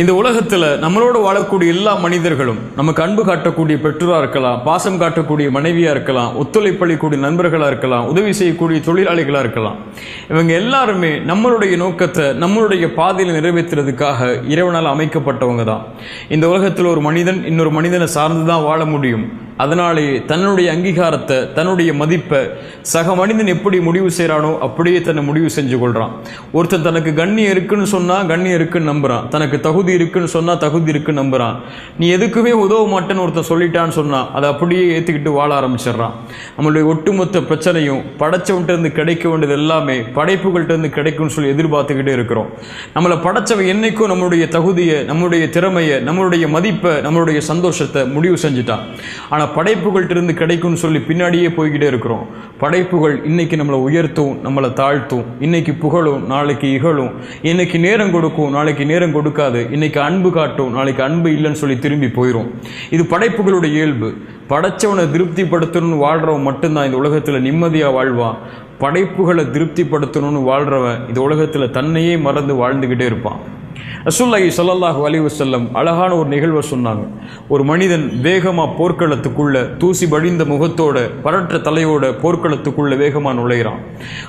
இந்த உலகத்தில் நம்மளோட வாழக்கூடிய எல்லா மனிதர்களும் நமக்கு அன்பு காட்டக்கூடிய பெற்றோராக இருக்கலாம் பாசம் காட்டக்கூடிய மனைவியாக இருக்கலாம் ஒத்துழைப்பளிக்கூடிய நண்பர்களாக இருக்கலாம் உதவி செய்யக்கூடிய தொழிலாளிகளாக இருக்கலாம். இவங்க எல்லாருமே நம்மளுடைய நோக்கத்தை நம்மளுடைய பாதையில் நிறைவேற்றுறதுக்காக இறைவனால் அமைக்கப்பட்டவங்க தான். இந்த உலகத்தில் ஒரு மனிதன் இன்னொரு மனிதனை சார்ந்து தான் வாழ முடியும். அதனாலேயே தன்னுடைய அங்கீகாரத்தை தன்னுடைய மதிப்பை சக மனிதன் எப்படி முடிவு செய்கிறானோ அப்படியே தன்னை முடிவு செஞ்சு கொள்கிறான் ஒருத்தன் தனக்கு கண்ணியம் இருக்குன்னு சொன்னால் கண்ணியம் இருக்குன்னு நம்புகிறான் தனக்கு தகுதி இருக்குன்னு சொன்னால் தகுதி இருக்குன்னு நம்புகிறான் நீ எதுக்குமே உதவ மாட்டேன்னு ஒருத்தன் சொல்லிட்டான்னு சொன்னால் அதை அப்படியே ஏற்றுக்கிட்டு வாழ ஆரம்பிச்சிடுறான். நம்மளுடைய ஒட்டுமொத்த பிரச்சனையும் படைச்சவ்ட்டேருந்து கிடைக்க வேண்டியது எல்லாமே படைப்புகள்கிட்ட கிடைக்கும்னு சொல்லி எதிர்பார்த்துக்கிட்டே இருக்கிறோம். நம்மளை படைச்சவன் என்னைக்கும் நம்மளுடைய தகுதியை நம்மளுடைய திறமையை நம்மளுடைய மதிப்பை நம்மளுடைய சந்தோஷத்தை முடிவு செஞ்சுட்டான். ஆனால் படைப்புகள்கிட்ட இருந்து கிடைக்கும்னு சொல்லி பின்னாடியே போய்கிட்டே இருக்கிறோம். படைப்புகள் இன்னைக்கு நம்மளை உயர்த்தும் நம்மளை தாழ்த்தும். இன்னைக்கு புகழும் நாளைக்கு இகழும். இன்னைக்கு நேரம் கொடுக்கும் நாளைக்கு நேரம் கொடுக்காது. இன்னைக்கு அன்பு காட்டும் நாளைக்கு அன்பு இல்லைன்னு சொல்லி திரும்பி போயிடும் இது படைப்புகளுடைய இயல்பு. படைச்சவனை திருப்திப்படுத்தணும்னு வாழ்கிறவன் மட்டும்தான் இந்த உலகத்தில் நிம்மதியாக வாழ்வான். படைப்புகளை திருப்திப்படுத்தணும்னு வாழ்றவன் இந்த உலகத்தில் தன்னையே மறந்து வாழ்ந்துக்கிட்டே இருப்பான். ரசூல்லாஹி ஸல்லல்லாஹு அலைஹி வஸல்லம் அழகான ஒரு நிகழ்வை சொன்னாங்க. ஒரு மனிதன் வேகமாக போர்க்களத்துக்குள்ள தூசி வழிந்த முகத்தோட பரற்ற தலையோட போர்க்களத்துக்குள்ள வேகமாக நுழைகிறான்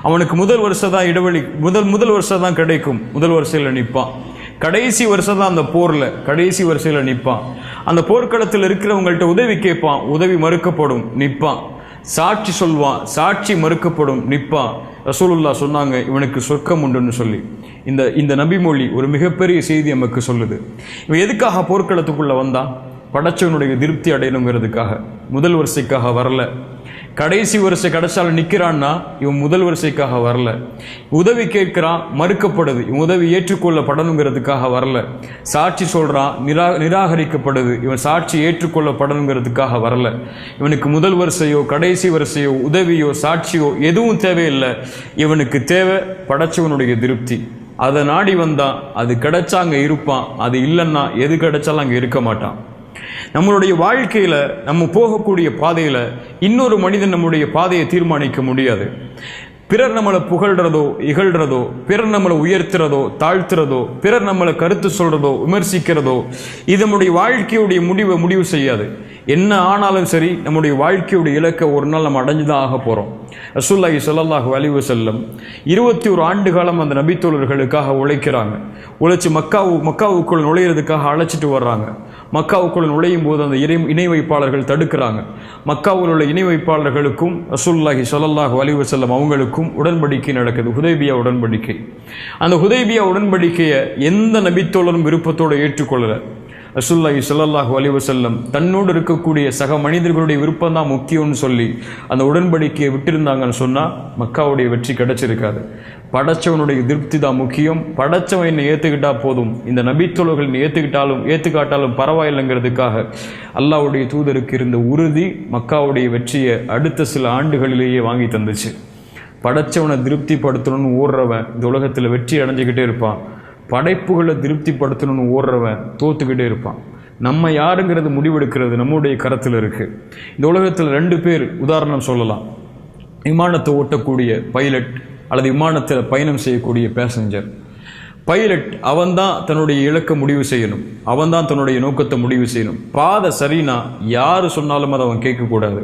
அவனுக்கு முதல் வருஷம் தான் இடைவெளி முதல் முதல் வருஷம் தான் கிடைக்கும். முதல் வரிசையில் நிற்பான் கடைசி வருஷம் தான் அந்த போரில் கடைசி வரிசையில் நிற்பான் அந்த போர்க்களத்தில் இருக்கிறவங்கள்ட்ட உதவி கேட்பான். உதவி மறுக்கப்படும் நிற்பான் சாட்சி சொல்வான் சாட்சி மறுக்கப்படும் நிற்பான் ரசூலுல்லா சொன்னாங்க இவனுக்கு சொர்க்கம் உண்டுன்னு சொல்லி. இந்த இந்த நபிமொழி ஒரு மிகப்பெரிய செய்தி நமக்கு சொல்லுது. இவன் எதுக்காக போர்க்களத்துக்குள்ள வந்தான்? படைச்சவனுடைய திருப்தி அடையணுங்கிறதுக்காக. முதல் வரிசைக்காக வரல. கடைசி வரிசை கிடைச்சாலும் நிற்கிறான்னா இவன் முதல் வரிசைக்காக வரல. உதவி கேட்கிறான் மறுக்கப்படுது. இவன் உதவி ஏற்றுக்கொள்ளப்படணுங்கிறதுக்காக வரல. சாட்சி சொல்கிறான் நிரா நிராகரிக்கப்படுது. இவன் சாட்சி ஏற்றுக்கொள்ளப்படணுங்கிறதுக்காக வரல. இவனுக்கு முதல் வரிசையோ கடைசி வரிசையோ உதவியோ சாட்சியோ எதுவும் தேவையில்லை. இவனுக்கு தேவை படைச்சவனுடைய திருப்தி. அதை நாடி வந்தான் அது கிடைச்சா அங்கே இருப்பான். அது இல்லைன்னா எது கிடைச்சாலும் அங்கே இருக்க மாட்டான். நம்மளுடைய வாழ்க்கையில் நம்ம போகக்கூடிய பாதையில் இன்னொரு மனிதன் நம்முடைய பாதையை தீர்மானிக்க முடியாது. பிறர் நம்மளை புகழ்றதோ இகழ்றதோ பிறர் நம்மளை உயர்த்துறதோ தாழ்த்துறதோ பிறர் நம்மளை கருத்து சொல்றதோ விமர்சிக்கிறதோ இது நம்முடைய வாழ்க்கையுடைய முடிவை முடிவு செய்யாது. என்ன ஆனாலும் சரி நம்முடைய வாழ்க்கையுடைய இலக்கை ஒரு நாள் நம்ம அடைஞ்சு தான் ஆக போகிறோம் ரசூல்லாஹி ஸல்லல்லாஹு அலைஹி செல்லும் இருபத்தி ஒரு ஆண்டு காலம் அந்த நபித்தோழர்களுக்காக உழைக்கிறாங்க. உழைச்சி மக்காவு மக்காவுக்குள் நுழையிறதுக்காக அழைச்சிட்டு வர்றாங்க. மக்காவுக்குள் நுழையும் போது அந்த இணை இணை வைப்பாளர்கள் தடுக்கிறாங்க. மக்காவில் உள்ள இணை வைப்பாளர்களுக்கும் ரசூல்லாஹி ஸல்லல்லாஹு அலைஹி செல்லும் அவங்களுக்கும் உடன்படிக்கை நடக்குது. ஹுதைபியா உடன்படிக்கை. அந்த ஹுதைபியா உடன்படிக்கையை எந்த நபித்தோழரும் விருப்பத்தோடு ஏற்றுக்கொள்ளலை. ரசூல்லாஹி சொல்லல்லாஹு அலி வசல்லம் தன்னோடு இருக்கக்கூடிய சக மனிதர்களுடைய விருப்பம் தான் முக்கியம்னு சொல்லி அந்த உடன்படிக்கையை விட்டிருந்தாங்கன்னு சொன்னால் மக்காவுடைய வெற்றி கிடைச்சிருக்காது. படைச்சவனுடைய திருப்தி தான் முக்கியம். படைச்சவன் என்னை ஏற்றுக்கிட்டால் போதும். இந்த நபித்தோழர்கள் ஏற்றுக்கிட்டாலும் ஏற்றுக்காட்டாலும் பரவாயில்லைங்கிறதுக்காக அல்லாவுடைய தூதருக்கு இருந்த உறுதி மக்காவுடைய வெற்றியை அடுத்த சில ஆண்டுகளிலேயே வாங்கி தந்துச்சு. படைச்சவனை திருப்திப்படுத்தணும்னு ஓடுறவன் இந்த உலகத்தில் வெற்றி அடைஞ்சுக்கிட்டே இருப்பான். படைப்புகளை திருப்திப்படுத்தணும்னு ஓடுறவன் தோத்துக்கிட்டே இருப்பான். நம்ம யாருங்கிறது முடிவெடுக்கிறது நம்முடைய கரத்தில் இருக்குது இந்த உலகத்தில் ரெண்டு பேர் உதாரணம் சொல்லலாம். விமானத்தை ஓட்டக்கூடிய பைலட் அல்லது விமானத்தில் பயணம் செய்யக்கூடிய பேசஞ்சர் பைலட் அவன்தான் தன்னுடைய இலக்கை முடிவு செய்யணும். அவன்தான் தன்னுடைய நோக்கத்தை முடிவு செய்யணும். பாதை சரினா யார் சொன்னாலும் அதை அவன் கேட்கக்கூடாது.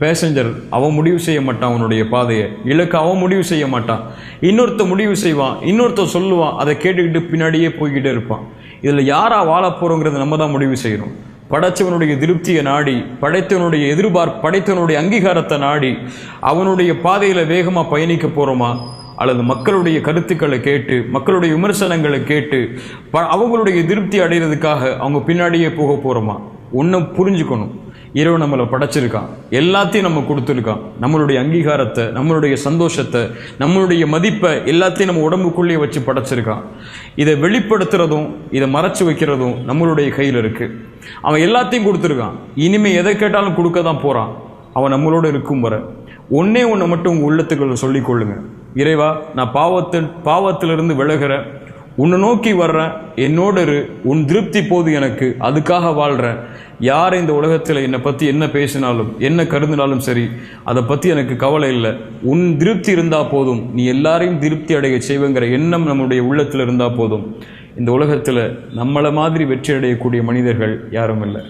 பேசஞ்சர் அவன் முடிவு செய்ய மாட்டான் அவனுடைய பாதையை. இலக்கு அவன் முடிவு செய்ய மாட்டான். இன்னொருத்த முடிவு செய்வான் இன்னொருத்த சொல்லுவான் அதை கேட்டுக்கிட்டு பின்னாடியே போய்கிட்டே இருப்பான். இதில் யாரா வாழ போகிறோங்கிறத நம்ம தான் முடிவு செய்யணும். படைத்தவனுடைய திருப்தியை நாடி படைத்தவனுடைய எதிர்பார் படைத்தவனுடைய அங்கீகாரத்தை நாடி அவனுடைய பாதையில் வேகமாக பயணிக்க போகிறோமா அல்லது மக்களுடைய கருத்துக்களை கேட்டு மக்களுடைய விமர்சனங்களை கேட்டு ப- அவங்களுடைய திருப்தி அடைகிறதுக்காக அவங்க பின்னாடியே போக போகிறோமா ஒன்றும் புரிஞ்சுக்கணும். இரவு நம்மளை படைச்சிருக்கான். எல்லாத்தையும் நம்ம கொடுத்துருக்கான். நம்மளுடைய அங்கீகாரத்தை நம்மளுடைய சந்தோஷத்தை நம்மளுடைய மதிப்பை எல்லாத்தையும் நம்ம உடம்புக்குள்ளேயே வச்சு படைச்சிருக்கான். இதை வெளிப்படுத்துறதும் இதை மறைச்சு வைக்கிறதும் நம்மளுடைய கையில் இருக்குது அவன் எல்லாத்தையும் கொடுத்துருக்கான். இனிமேல் எதை கேட்டாலும் கொடுக்க தான் போகிறான் அவன் நம்மளோட இருக்கும் வர. ஒன்றே ஒன்று மட்டும் உங்கள் உள்ளத்துக்குள்ள சொல்லிக்கொள்ளுங்க இறைவா நான் பாவத்தில் பாவத்திலிருந்து விலகிறேன். உன்னை நோக்கி வர்றேன். என்னோடு இரு. உன் திருப்தி போது எனக்கு. அதுக்காக வாழ்கிறேன் யார் இந்த உலகத்தில் என்னை பற்றி என்ன பேசினாலும் என்ன கருதினாலும் சரி அதை பற்றி எனக்கு கவலை இல்லை. உன் திருப்தி இருந்தால் போதும். நீ எல்லாரையும் திருப்தி அடைய செய்வேங்கிற எண்ணம் நம்முடைய உள்ளத்தில் இருந்தால் போதும். இந்த உலகத்தில் நம்மளை மாதிரி வெற்றி அடையக்கூடிய மனிதர்கள் யாரும் இல்லை.